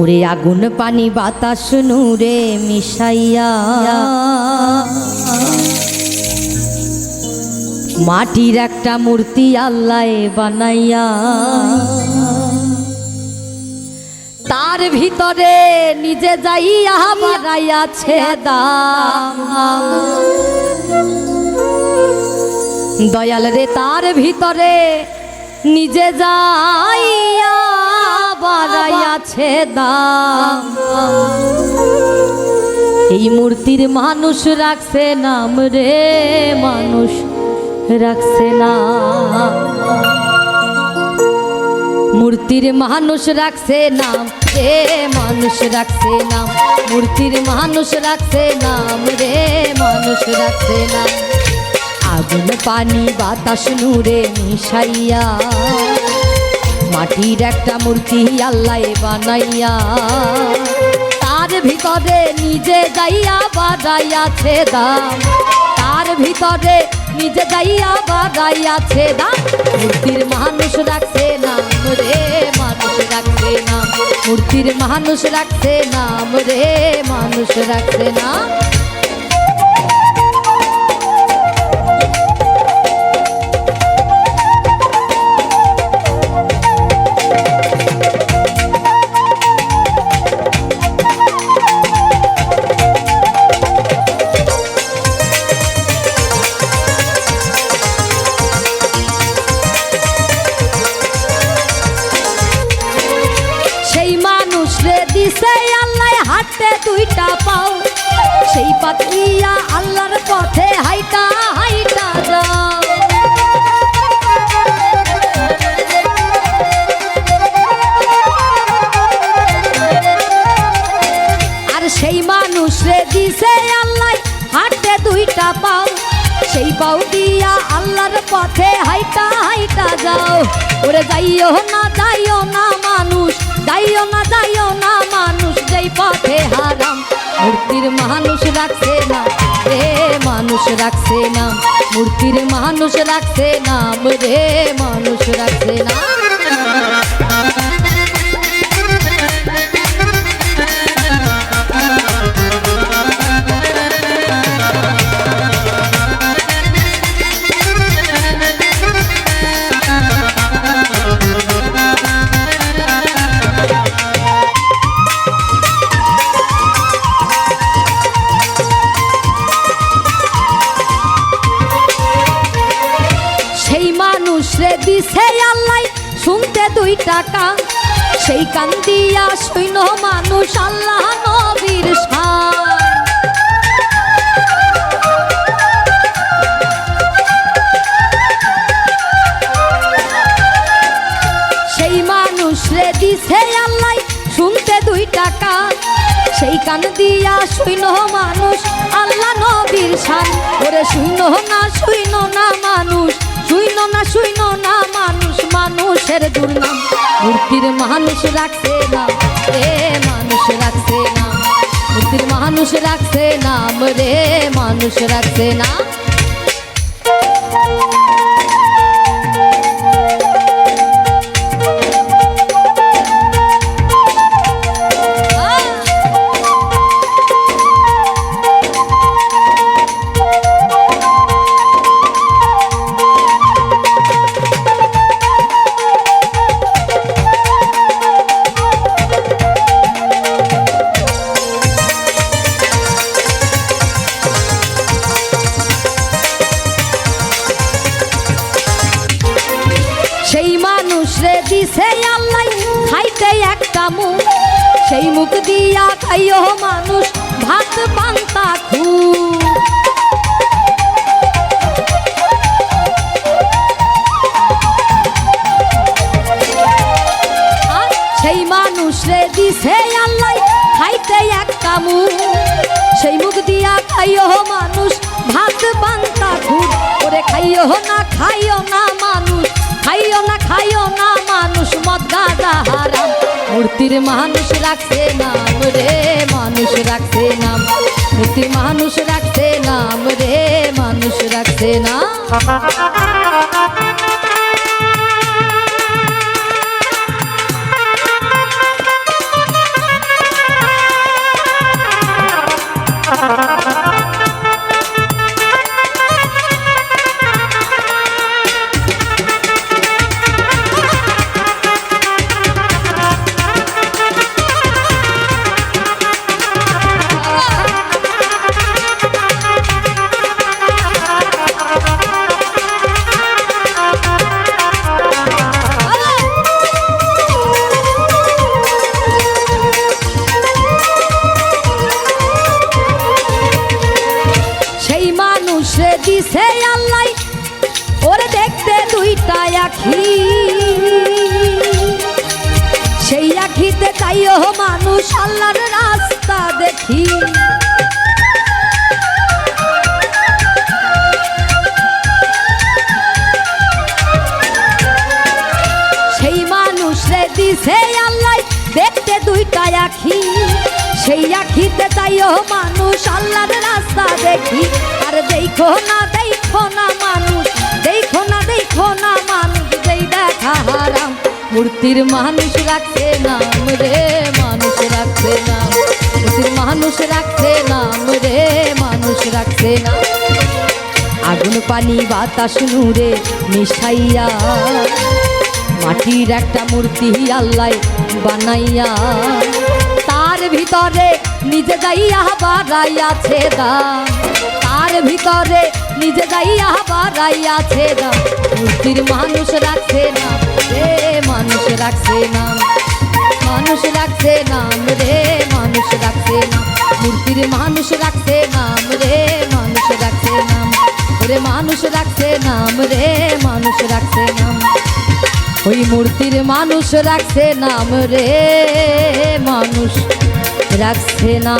ওরে আগুন পানি বাতাস নূরে মিশাইয়া। মাটির একটা মূর্তি আল্লাহ বানাইয়া। তার ভিতরে নিজে যাইয়া বাড়াইয়াছে দাম দয়াল রে, তার ভিতরে নিজে যাইয়া বাড়াইয়াছে দাম এই মূর্তির মানুষ রাখছে নাম রে মানুষ রাখছে না। মূর্তির মানুষ রাখছে নাম রে মানুষ রাখছে নাম মূর্তির মানুষ রাখছে নাম রে মানুষ রাখছে নাম আগুন পানি বাতাস নূরে মিশাইয়া মাটির একটা মূর্তি আল্লাহ বানাইয়া, তার ভিতরে নিজে যাইয়া বাজাইয়াছে দাম। তার ভিতরে নিজে যাইয়া বাজাইয়াছে দাম। মূর্তির মানুষ রাখছে নাম রে, মানুষ রাখছে নাম। মূর্তির মানুষ রাখছে নাম রে, মানুষ রাখছে নাম। দিছে আল্লাহ, হাতে দুইটা পাও। সেই পাতিয়া আল্লাহর পথে হাইটা হাইটা যাও। আর সেই মানুষ দিছে আল্লাহ, হাতে দুইটা পাও। সেই পাও দিয়া আল্লাহর পথে হাইটা হাইটা যাও। ওরে যাইও না যাইও না মানুষ, যাইও না, যাইও পথে হারাম। মূর্তির মানুষ রাখছে না। রে মানুষ রাখছে না। মূর্তির মানুষ রাখছে নাম রে মানুষ রাখছে মানুষ রে দিছে আল্লাহ, শুনতে দুই টাকা। সেই কান দিয়া সৈন্য মানুষ আল্লাহ নবীর সেই মানুষ রে দিছে আল্লাহ, শুনতে দুই টাকা। সেই কান দিয়া মানুষ আল্লাহ মানুষ রাখছে না রে মানুষ রাখছে না। মুক্তির মানুষ রাখছে নাম রে মানুষ রাখছে না। মুখ সেই মুখ দিয়া খাইও মানুষ ভাত পান্তা খু। সেই মানুষ রে দিছে আল্লাহ, খাইতে একটা মুখ সেই মুখ দিয়া খাইও মানুষ ভাত পান্তা খুব করে খাইও না খাইও না মানুষ, খাইও না খাইও না মানুষ, মদ গাঁজা মূর্তির মানুষ রাখছে নাম রে, মানুষ রাখছে নাম। মূর্তির মানুষ রাখছে নাম রে, মানুষ রাখছে না দিছে আল্লাই ওরে দেখতে দুইটা আখি। সেই আখিতে তাই ও মানুষ আল্লাহর রাস্তা দেখি। সেই মানুষরে দিছে আল্লাহ, দেখতে দুইটা আখি। সেই আখিতে তাইও মানুষ আল্লাহর রাস্তা দেখি। আর দেখো না দেখো না মানুষ, দেখো না দেখো না মানুষ যেই দেখা হারাম মূর্তির মানুষ রাখছে নাম রে, মানুষ রাখছে নাম। মূর্তির মানুষ রাখছে নাম রে, মানুষ রাখছে নাম। আগুন, পানি, বাতাস, নূরে মিশাইয়া। মাটির একটা মূর্তি আল্লাহ বানাইয়া। তার ভিতরে নিজে যাইয়া বাড়াইয়াছে দাম তার ভিতরে নিজে যাইয়া বাড়াইয়াছে দাম মূর্তির মানুষ রাখছে না রে মানুষ রাখছে না মানুষ রাখছে নাম রে মানুষ রাখছে নাম মূর্তির মানুষ রাখছে নাম রে মানুষ রাখছে নাম রে মানুষ রাখছে নাম রে মানুষ রাখছে নাম ওই মূর্তির মানুষ রাখছে নাম রে মানুষ রাখছে না